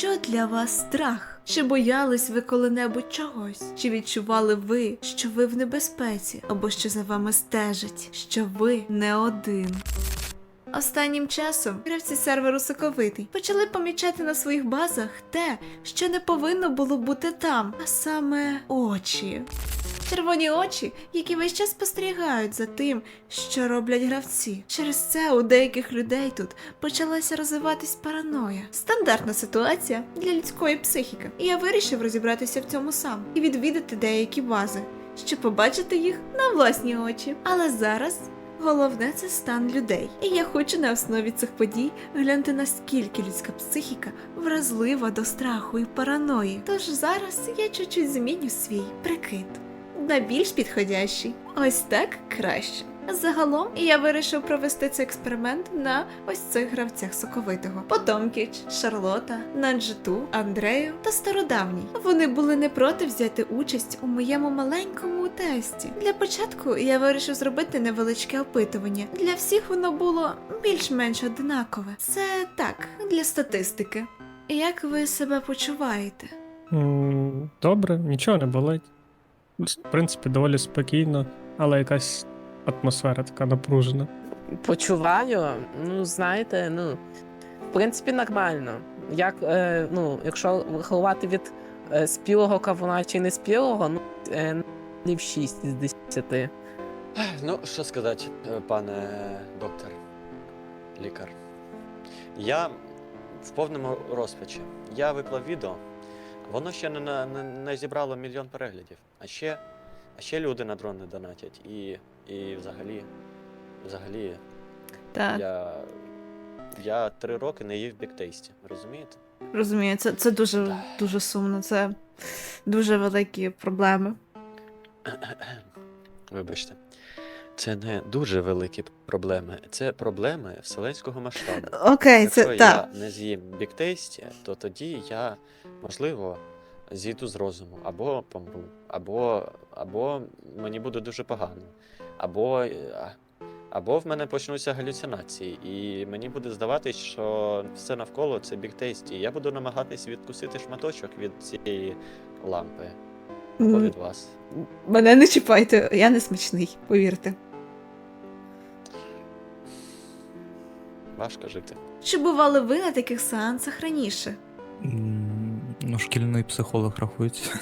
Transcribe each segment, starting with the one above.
Що для вас страх? Чи боялись ви коли-небудь чогось? Чи відчували ви, що ви в небезпеці, або що за вами стежать, що ви не один? Останнім часом гравці серверу Соковитий почали помічати на своїх базах те, що не повинно було бути там, а саме очі. Червоні очі, які весь час спостерігають за тим, що роблять гравці. Через це у деяких людей тут почалася розвиватись параноя. Стандартна ситуація для людської психіки. І я вирішив розібратися в цьому сам і відвідати деякі бази, щоб побачити їх на власні очі. Але зараз Головне це стан людей. І я хочу на основі цих подій глянути наскільки людська психіка вразлива до страху і параної. Тож зараз я чуть-чуть зміню свій прикид на більш підходящий. Ось так краще. Загалом я вирішив провести цей експеримент на ось цих гравцях соковитого: Потомкіч, Шарлота, Наджиту, Андрею та Стародавній. Вони були не проти взяти участь у моєму маленькому тесті. Для початку я вирішив зробити невеличке опитування. Для всіх воно було більш-менш одинакове. Це так, для статистики. Як ви себе почуваєте? Добре, нічого не болить. В принципі, доволі спокійно, але якась атмосфера така напружена. Почуваю, ну знаєте, ну, в принципі, нормально. Як, е, ну, якщо врахувати від е, спілого кавуна чи не спілого, ну, е, не в 6 з 10. Ну, що сказати, е, пане доктор, лікар. Я в повному розпачі. Я виклав відео, воно ще не, не, не зібрало мільйон переглядів. А ще, а ще люди на дрон не донатять. І, і взагалі, взагалі, Так, я, я три роки не їв біктейсті, розумієте? розумію, це, це дуже, дуже сумно, це дуже великі проблеми. Вибачте. Це не дуже великі проблеми, це проблеми вселенського масштабу. Окей, Якщо це так. я не з'їм біктейсті, то тоді я, можливо, зійду з розуму, або помру, або, або мені буде дуже погано, або, е, або в мене почнуться галюцинації, і мені буде здаватись, що все навколо це біктейсті. І я буду намагатись відкусити шматочок від цієї лампи або від вас. Мене не чіпайте, я не смачний, повірте. Важко жити. Чи бували ви на таких сеансах раніше? Ну, шкільний психолог рахується.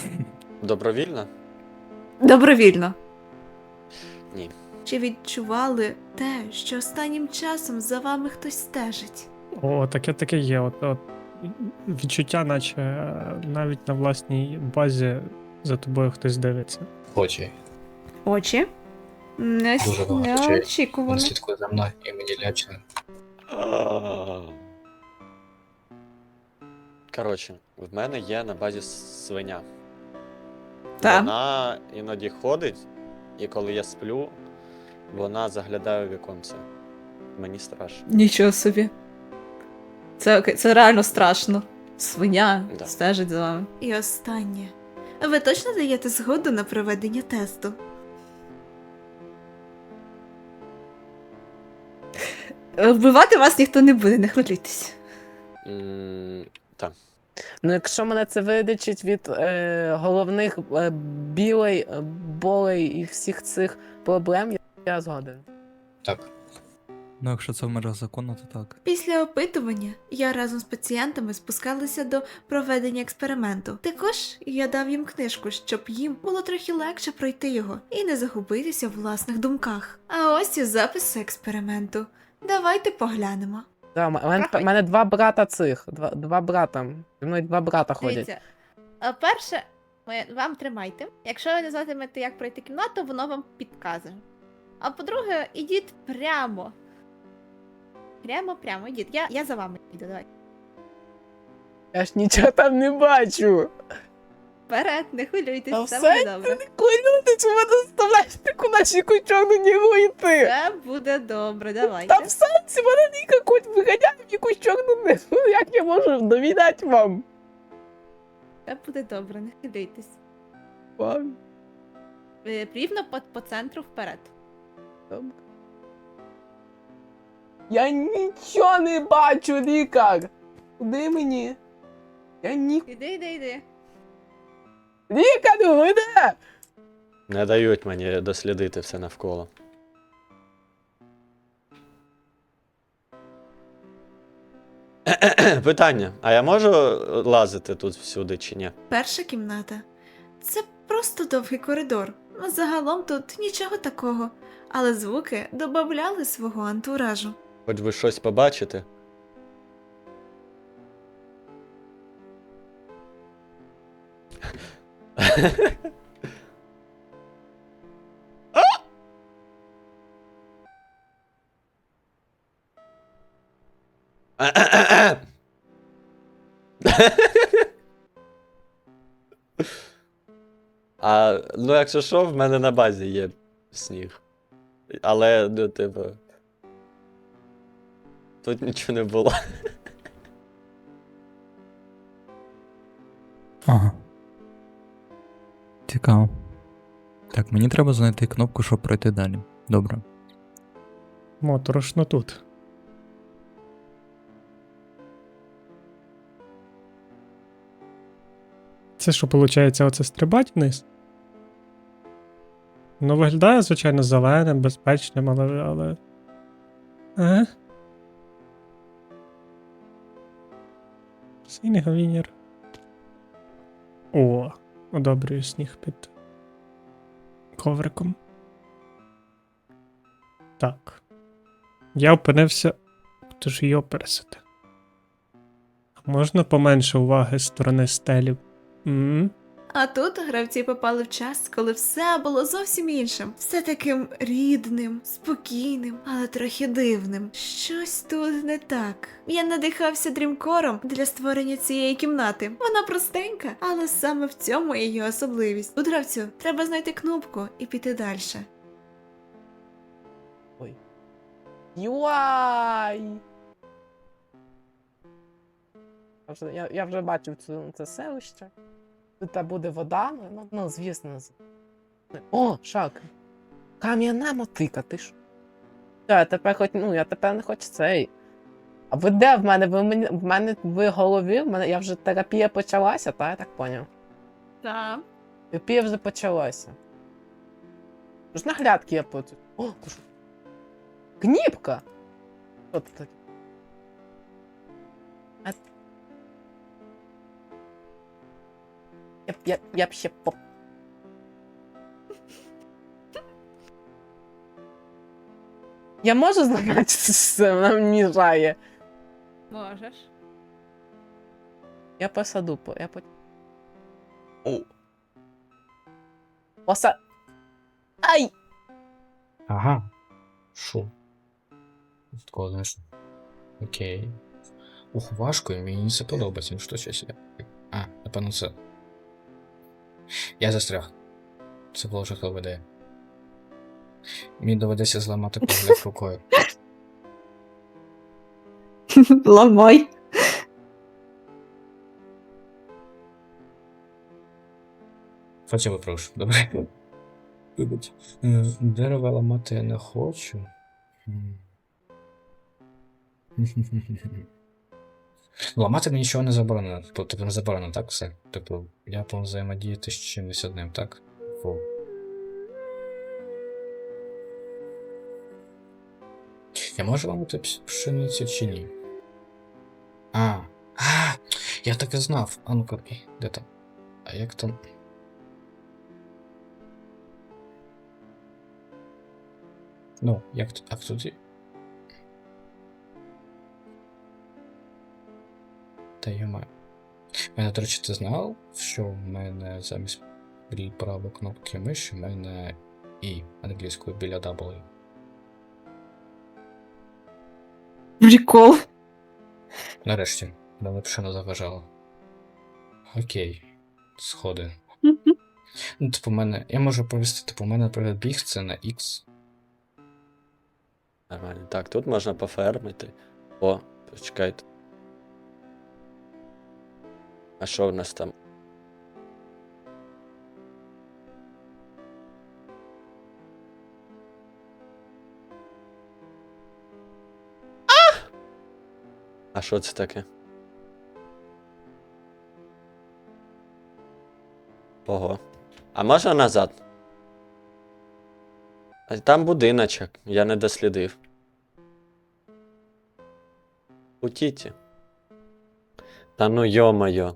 Добровільно? Добровільно. Ні. Чи відчували те, що останнім часом за вами хтось стежить? О, таке таке є. От, от, відчуття, наче е, навіть на власній базі за тобою хтось дивиться. Очі. Очі? Не, Дуже багато не очей. Він очікувано. слідкує за мною і мені лячно. Коротше, в мене є на базі свиня. Так. Вона іноді ходить, і коли я сплю, вона заглядає у віконце. Мені страшно. Нічого собі. Це, це реально страшно. Свиня Да. стежить за вами. І останнє. Ви точно даєте згоду на проведення тесту? Вбивати вас ніхто не буде, не хвилюйтесь. М, Так. Ну, якщо мене це вилічить від е, головних е, білей, е, болей і всіх цих проблем, я, я згоден. Так. Ну, якщо це в межах закону, то так. Після опитування я разом з пацієнтами спускалася до проведення експерименту. Також я дав їм книжку, щоб їм було трохи легше пройти його і не загубитися в власних думках. А ось і записи експерименту. Давайте поглянемо. Да, у мене, мене два брата цих, два, два брата. Зі мною два брата ходять. Дивіться, а перше, вам тримайте. Якщо ви не знатимете, як пройти кімнату, воно вам підкаже. А по-друге, ідіть прямо. Прямо, прямо, ідіть. Я, я за вами йду, давай. Я ж нічого там не бачу. Вперед, не хвилюйтесь, Та все буде добре. Клянути, чи мене заставляєш таку наші кучок на нього йти. Все буде добре, давайте. Та в сенсі мене Ніка хоч виганяє якусь чорну низу. Як я можу довідати вам? Все буде добре, не хвилюйтесь. Вам. Е, Рівно по, по центру вперед. Добре. Я нічого не бачу, лікар. Куди мені? Я ні. Іди, іди, іди. Ніка, ну ви? Не дають мені дослідити все навколо. Питання: а я можу лазити тут всюди чи ні? Перша кімната. Це просто довгий коридор. Ну, Загалом тут нічого такого, але звуки додавали свого антуражу. Хоч ви щось побачите. А, ну, якщо що, в мене на базі є сніг. Але, ну, типу. Тут нічого не було. Ага. Цікаво. Так, мені треба знайти кнопку, щоб пройти далі. Добре. Моторошно тут. Це що, виходить, оце стрибать вниз? Ну, виглядає, звичайно, зеленим, безпечним, але. але... Ага. Синій говінір. О, одобрюю сніг під ковриком. Так. Я опинився. Тож його пересити. Можна поменше уваги сторони стелів. м А тут гравці попали в час, коли все було зовсім іншим, все таким рідним, спокійним, але трохи дивним. Щось тут не так. Я надихався дрімкором для створення цієї кімнати. Вона простенька, але саме в цьому її особливість. Тут гравцю треба знайти кнопку і піти далі. Ой. Юай! Я вже, я, я вже бачив цю, це селище. Та буде вода, ну, ну звісно. О, шак! Кам'яна мотика, ти ж. Я тепер хоч, ну, я тепер не хочу цей. А ви де в мене? Ви мені, в мене в голові? В мене, я вже терапія почалася, та я так поняв. Так. Терапія вже почалася. Ж наглядки я потім. О, що? Кніпка! Що це таке? Я, я, я б ще поп... Я можу зламати це, вона мені мішає. Можеш. Я посаду, по- я по... О. Поса... Ай! Ага. Шо? Такого, знаєш. Окей. Ух, важко, мені це подобається. Ну що ще себе? А, напевно, це. Я застряг. Це було жахлива ідея. Мені доведеться зламати погляд рукою. Ламай. Хоча випрошу, добре. Вибач. Е, Дерева ламати я не хочу. Ламати нічого не заборонено. Тобто не заборонено, так все? Тобто я повинен взаємодіяти з чимось одним, так? Фу. Я можу ламати пшеницю чи ні? А. А! Я так і знав. А ну-ка, де там? А як там? Ну, як а тоді? Та йома. Мене, до речі, ти знав, що в мене замість правої кнопки миші в мене і англійською біля W. Прикол. Нарешті, давно не заважало. Окей. Сходи. Ну, типу, мене. Я можу повісти, типу, у мене, наприклад, біг це на X. Нормально. Так, тут можна пофермити. О, почекайте. А що в нас там? А! Що це таке? Ого. А можна назад? Там будиночок, я не дослідив. У тіті. Та ну йо-моє.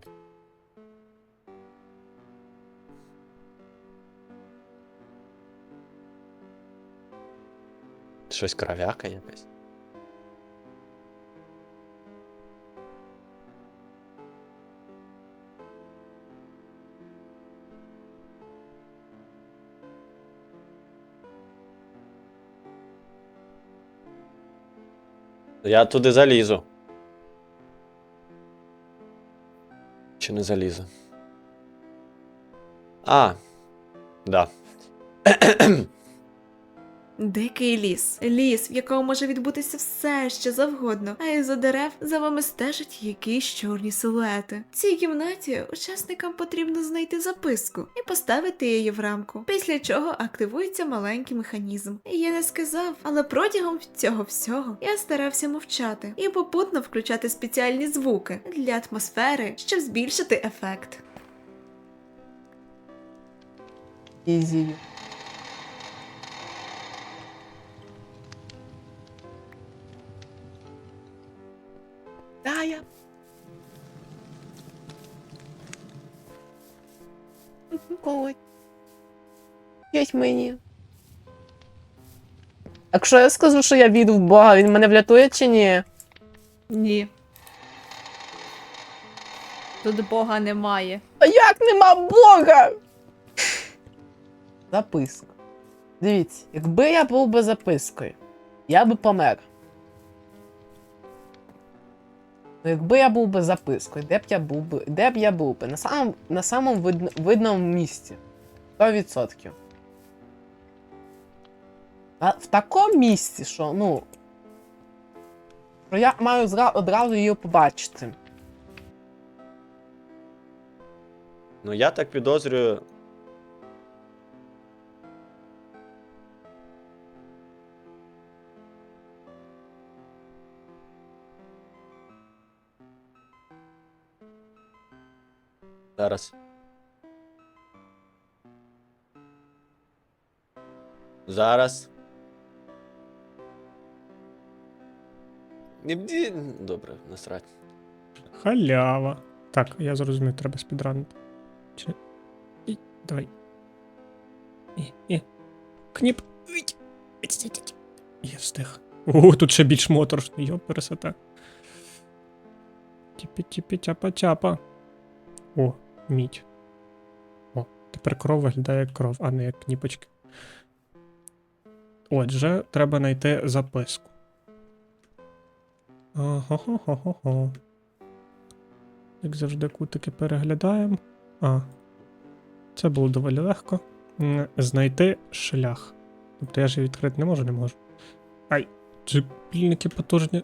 Щось кровяка якась. Я туди залізу. Чи не залізу? А. Да. Дикий ліс. Ліс, в якому може відбутися все, що завгодно, а із-за дерев за вами стежать якісь чорні силуети. В цій кімнаті учасникам потрібно знайти записку і поставити її в рамку, після чого активується маленький механізм. Я не сказав, але протягом цього всього я старався мовчати і попутно включати спеціальні звуки для атмосфери, щоб збільшити ефект. Ізі. Ой. Єть мені. Якщо я скажу, що я вірю в Бога, він мене врятує чи ні? Ні. Тут Бога немає. А як нема Бога? Записка. Дивіться, якби я був би запискою, я би помер. Ну, якби я був би запискою, де б я був би, де б я був би? На самому, на самому видно, видному місці. 100%. А в такому місці, що, ну. Що я маю зра- одразу її побачити. Ну я так підозрюю. Зараз. Зараз. Добре, насрать. Халява. Так, я зрозумів, треба спідранити. Чи... І, давай. І, і. Кніп. Я встиг. О, тут ще більш моторошно, йо, пересота. Тіпі, тіпі, чапа, чапа. О, мідь. О, тепер кров виглядає як кров, а не як кніпочки. Отже, треба знайти записку. Ого-го-го-го. Як завжди, кутики переглядаємо. А. Це було доволі легко. Знайти шлях. Тобто я ж її відкрити не можу, не можу. Ай, це пільники потужні.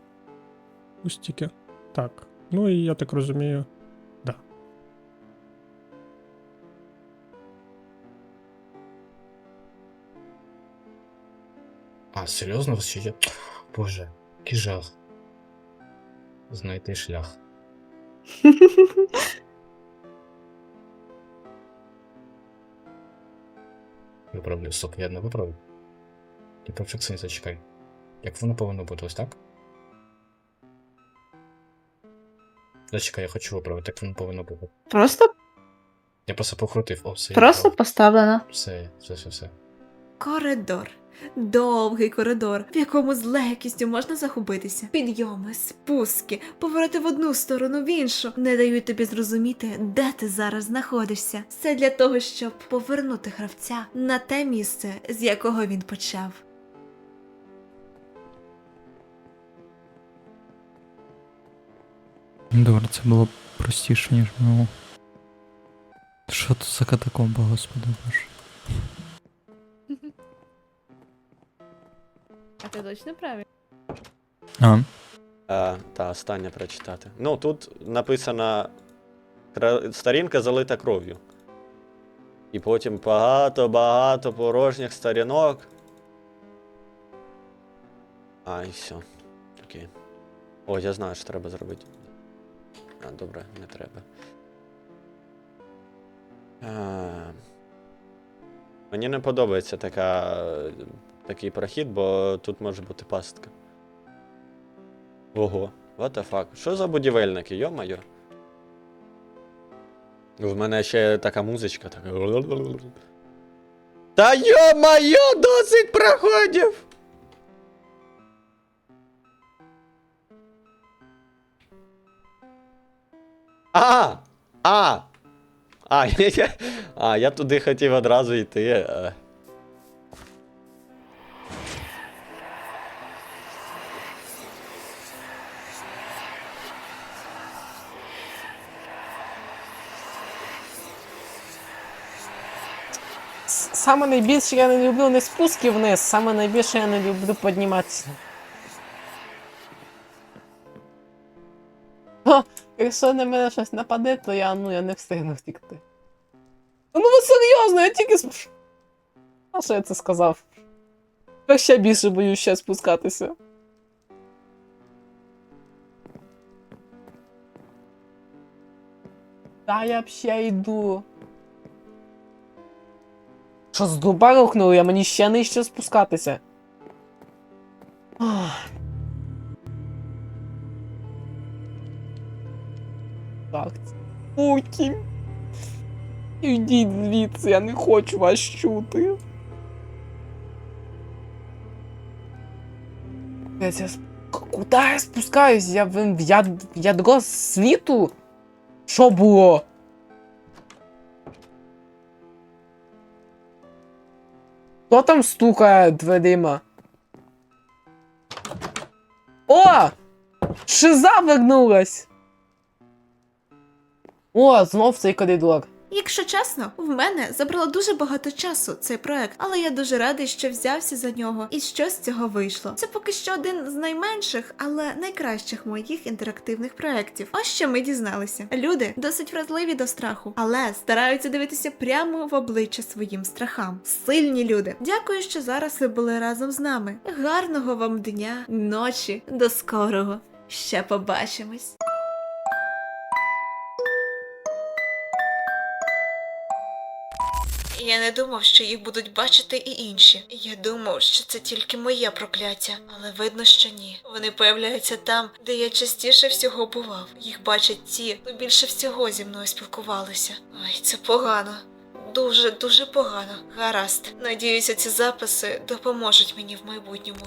Пустіки. Так. Ну і я так розумію. Серйозно? Ще є? Боже, який жах. Знайти шлях. Виправлю, стоп, я не виправлю. Ти перфекціоніст, зачекай. Як воно повинно бути ось так? Зачекай, я хочу виправити, як воно повинно бути. Просто, Я просто покрутив, о, все. просто поставлено. Все, все, все, все. Коридор. Довгий коридор, в якому з легкістю можна загубитися. Підйоми, спуски, повороти в одну сторону, в іншу не дають тобі зрозуміти, де ти зараз знаходишся. Все для того, щоб повернути гравця на те місце, з якого він почав. Добре, це було простіше, ніж минуло. Що тут за катакомба, господи боже. А ти точно правильно? А, А, та, останнє прочитати. Ну, тут написано кра- сторінка залита кров'ю. І потім багато-багато порожніх сторінок. А, і все. Окей. О, я знаю, що треба зробити. А, добре, не треба. А, Мені не подобається така, е, такий прохід, бо тут може бути пастка. Ого, what the fuck. Що за будівельники, йо-моє? В мене ще така музичка така. Та йо-моє, досить проходів! А! А! А, я, я, а, я туди хотів одразу йти. Саме найбільше я не люблю не спуски вниз, саме найбільше я не люблю підніматися. Ха, якщо на мене щось нападе, то я, ну, я не встигну втікти. Ну ви серйозно, я тільки сп... А що я це сказав? Я ще більше боюсь ще спускатися. Та я б ще йду. Що з дуба рухнули, а мені ще нижче спускатися. Ах. Так. Потім. Йдіть звідси, я не хочу вас чути. Я сп... Куди я спускаюсь? Я в, яд... в ядро світу? Що було? Хто там стукає дверима? О! Шиза вернулась! О, знов цей коридор. Якщо чесно, в мене забрало дуже багато часу цей проект, але я дуже радий, що взявся за нього і що з цього вийшло. Це поки що один з найменших, але найкращих моїх інтерактивних проєктів. Ось що ми дізналися. Люди досить вразливі до страху, але стараються дивитися прямо в обличчя своїм страхам. Сильні люди. Дякую, що зараз ви були разом з нами. Гарного вам дня, ночі, до скорого. Ще побачимось. Я не думав, що їх будуть бачити і інші. Я думав, що це тільки моє прокляття, але видно, що ні. Вони появляються там, де я частіше всього бував. Їх бачать ті, хто більше всього зі мною спілкувалися. Ай, це погано. Дуже, дуже погано. Гаразд. Надіюся, ці записи допоможуть мені в майбутньому.